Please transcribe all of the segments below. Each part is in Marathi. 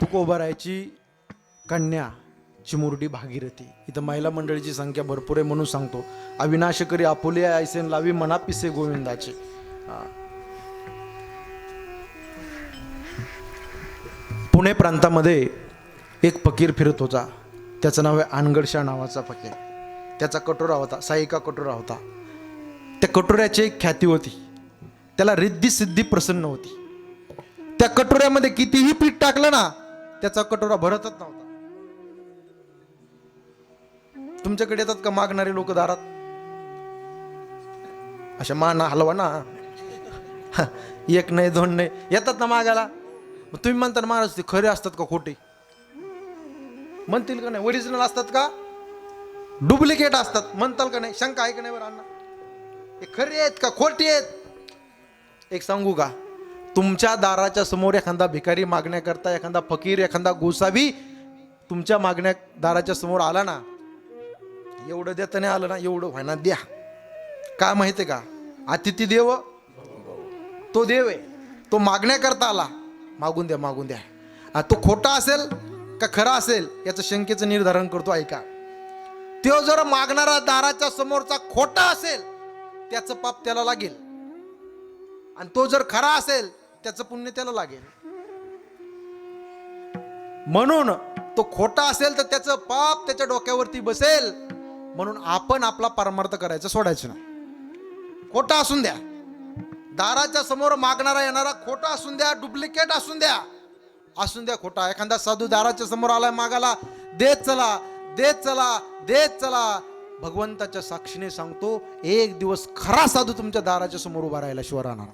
तुकोबारायची कन्या चिमुरडी भागीरथी. इथं महिला मंडळीची संख्या भरपूर आहे म्हणून सांगतो. अविनाश करी आपुले ऐसेन लावी मना पिसे गोविंदाचे पुणे प्रांतामध्ये एक फकीर फिरत होता. त्याचं नाव आहे आनगडशा नावाचा फकीर. त्याचा कटोरा होता साईका कटोरा होता. त्या कटोऱ्याची एक ख्याती होती. त्याला रिद्धी सिद्धी प्रसन्न होती. त्या कटोऱ्यामध्ये कितीही पीठ टाकलं ना त्याचा कटोरा भरतच नव्हता. तुमच्याकडे येतात का मागणारे लोक दारात? अशा मान हलवा ना एक नाही दोन नाही. येतात ना मागायला? मग तुम्ही म्हणता महाराज ते खरे असतात का खोटे? म्हणतील का नाही? ओरिजिनल असतात का? डुप्लिकेट असतात. म्हणताल का नाही? शंका आहे का नाही बरं अण्णा? हे खरे आहेत का खोटे आहेत? एक सांगू का? तुमच्या दाराच्या समोर एखादा भिकारी मागण्याकरता एखादा फकीर एखादा गोसावी तुमच्या मागण्या दाराच्या समोर आला ना एवढं देता नाही आलं ना एवढं व्हायना द्या. काय माहिती का? अतिथी देव तो देव आहे. तो मागण्याकरता आला. मागून द्या मागून द्या. आ, तो खोटा असेल का खरा असेल याचं शंकेचं निर्धारण करतो ऐका. तो जर मागणारा दाराच्या समोरचा खोटा असेल त्याचं पाप त्याला लागेल. आणि तो जर खरा असेल त्याचं पुण्य त्याला लागेल. म्हणून तो खोटा असेल तर त्याचं पाप त्याच्या डोक्यावरती बसेल. म्हणून आपण आपला परमार्थ करायचं सोडायचं नाही. खोटा असून द्या. दाराच्या समोर मागणारा येणारा खोटा असून द्या डुप्लिकेट असून द्या. असून द्या खोटा. एखादा साधू दाराच्या समोर आलाय मागाला देत चला देत चला देत चला. भगवंताच्या साक्षीने सांगतो एक दिवस खरा साधू तुमच्या दाराच्या समोर उभा राहायला शिवाय राहणार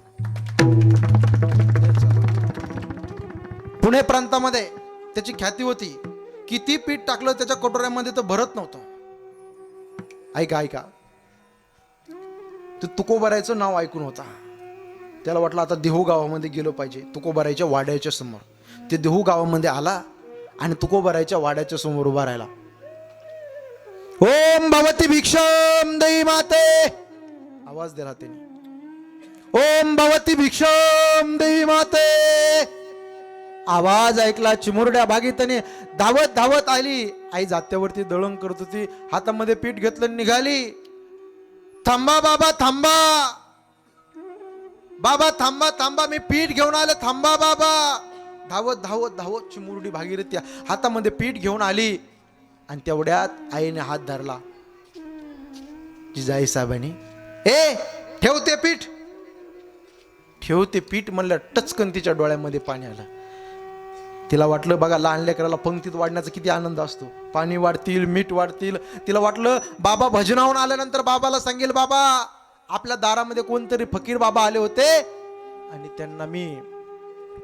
पुणे प्रांतामध्ये त्याची ख्याती होती किती पीठ टाकलं त्याच्या कटोऱ्यामध्ये तर भरत नव्हतं. ऐका ऐका. ते तुकोबारायचं नाव ऐकून होता. त्याला वाटलं आता देहू गावामध्ये गेलो पाहिजे तुकोबारायच्या वाड्याच्या समोर. ते देहू गावामध्ये आला आणि तुकोबारायच्या वाड्याच्या समोर उभा राहिला. ओम भवती भिक्षम दई माते. आवाज दिला त्यांनी. ओम भवती भिक्षम दई आवाज ऐकला चिमुरड्या बागीतने धावत धावत आली. आई जात्यावरती दळण करत होती. हातामध्ये पीठ घेतलं निघाली. थांबा बाबा थांबा. बाबा थांबा थांबा. मी पीठ घेऊन आलं. थांबा बाबा. धावत धावत धावत चिमुरडी भागीरथी हातामध्ये पीठ घेऊन आली. आणि तेवढ्यात आईने हात धरला. जिजाई साहेबांनी. ए ठेवते पीठ. ठेवते पीठ म्हणलं टचकन तिच्या डोळ्यामध्ये पाणी आलं. तिला वाटलं बघा लहान लेकराला पंक्तीत वाढण्याचा किती आनंद असतो. पाणी वाढतील मीठ वाढतील. तिला वाटलं बाबा भजनावून आल्यानंतर बाबाला सांगेल बाबा आपल्या दारामध्ये कोणतरी फकीर बाबा आले होते आणि त्यांना मी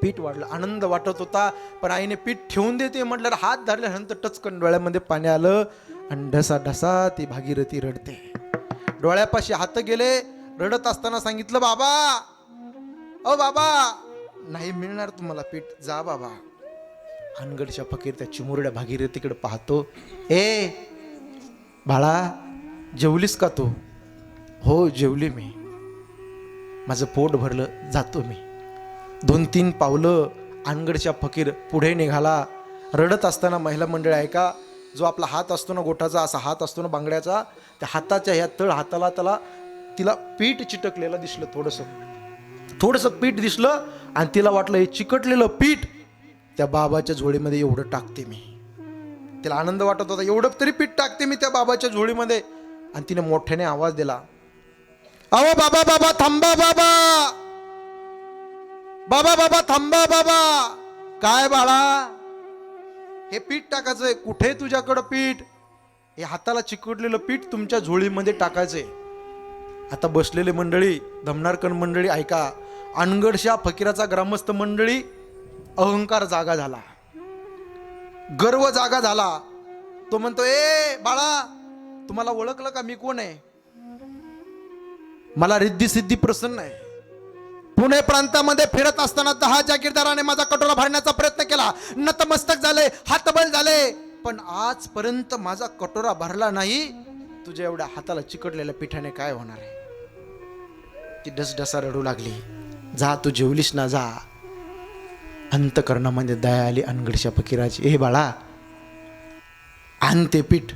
पीठ वाढलं. आनंद वाटत होता पण आईने पीठ ठेवून देते म्हटल्यावर हात धरल्यानंतर टचकन डोळ्यामध्ये पाणी आलं आणि ढसा ढसा ती भागीरथी रडते. डोळ्यापाशी हात गेले रडत असताना सांगितलं बाबा ओ बाबा नाही मिळणार तुम्हाला पीठ. जा बाबा. अनगडच्या फकीर त्या चिमुरड्या भागीरथीकडे पाहतो. ए बाळा जेवलीस का तू? हो जेवली मी. माझं पोट भरलं जातो मी. दोन तीन पावलं अनगडच्या फकीर पुढे निघाला. रडत असताना महिला मंडळ ऐका जो आपला हात असतो ना गोठाचा असा हात असतो ना बांगड्याचा त्या हाताच्या ह्या तळ हाताला त्याला तिला पीठ चिटकलेलं दिसलं थोडंसं. थोडंसं पीठ दिसलं आणि तिला वाटलं हे चिकटलेलं पीठ त्या बाबाच्या झोळीमध्ये एवढं टाकते मी. तिला आनंद वाटत होता एवढं तरी पीठ टाकते मी त्या बाबाच्या झोळीमध्ये. आणि तिने मोठ्याने आवाज दिला अहो बाबा बाबा थांबा बाबा. बाबा बाबा थांबा बाबा. काय बाळा? हे पीठ टाकायचंय. कुठे तुझ्याकडं पीठ? हे हाताला चिकटलेलं पीठ तुमच्या झोळीमध्ये टाकायचंय. आता बसलेले मंडळी धमनारकण मंडळी ऐका. अनगडशा फकीराचा ग्रामस्थ मंडळी अहंकार जागा झाला. गर्व जागा झाला. तो म्हणतो ए बाळा तुम्हाला ओळखलं का मी कोण आहे? मला रिद्धी सिद्धी प्रसन्न आहे. पुणे प्रांतामध्ये फिरत असताना दहा जागीरदाराने माझा कटोरा भरण्याचा प्रयत्न केला. नतमस्तक झाले हातबल झाले. पण आजपर्यंत माझा कटोरा भरला नाही. तुझ्या एवढ्या हाताला चिकटलेल्या पिठाने काय होणार आहे? ती डसडसा रडू लागली. जा तू जेवलीस ना जा. अंतकरणामध्ये दया आली अनगडशा फकीराची. हे बाळा आण ते पीठ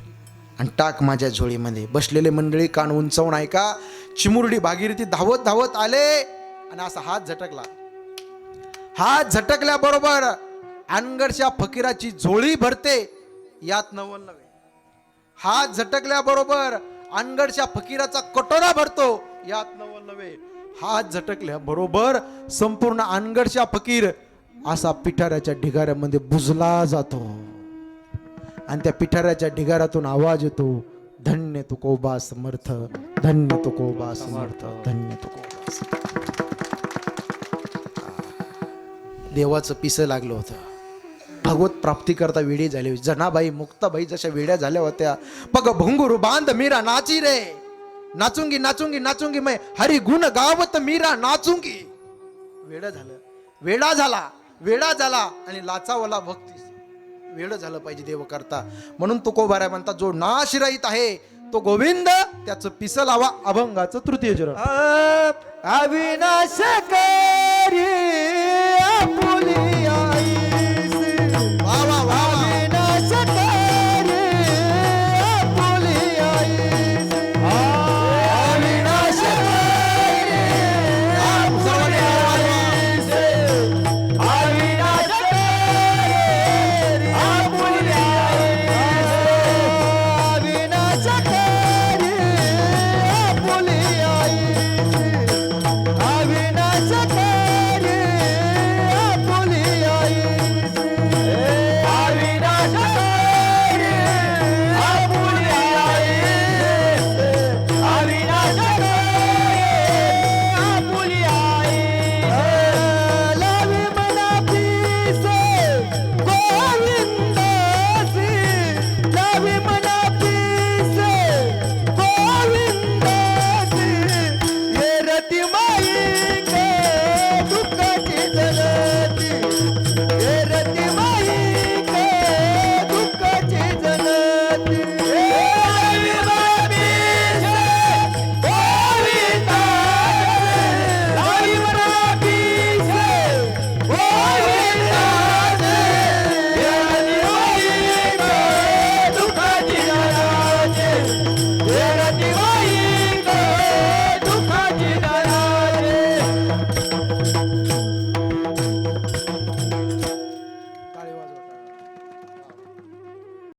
आणि टाक माझ्या झोळीमध्ये. बसलेले मंडळी कान उंचावून ऐका. चिमुरडी भागीरथी धावत धावत आले आणि असा हात झटकला. हात झटकल्याबरोबर अनगडशा फकीराची झोळी भरते यात नवल नव्हे. हात झटकल्याबरोबर अनगडशा फकीराचा कटोरा भरतो यात नवल नव्हे. हात झटकल्याबरोबर संपूर्ण अनगडशा फकीर असा पिठाऱ्याच्या ढिगाऱ्यामध्ये बुजला जातो. आणि त्या पिठाऱ्याच्या ढिगाऱ्यातून आवाज येतो धन्य तुकोबा समर्थ धन्य तुकोबा समर्थ धन्य तुकोबा समर्थ." देवाचं पिसं लागलं होतं. भगवत प्राप्ती करता वेडी झाली जनाबाई मुक्ताबाई जशा वेड्या झाल्या होत्या. पग भंगुरू बांध मीरा नाची रे. नाचुंगी नाचुंगी नाचुंगी मै हरी गुण गावत मीरा नाचुंगी. वेडा झालं. वेडा झाला. वेडा झाला आणि लाचावला भक्ती. वेड झालं पाहिजे देव करता म्हणून तो कोबाऱ्या म्हणतात जो नाशिराईत आहे तो गोविंद त्याचं पिस लावा अभंगाचं तृतीय जरण अविनाश करी आपुली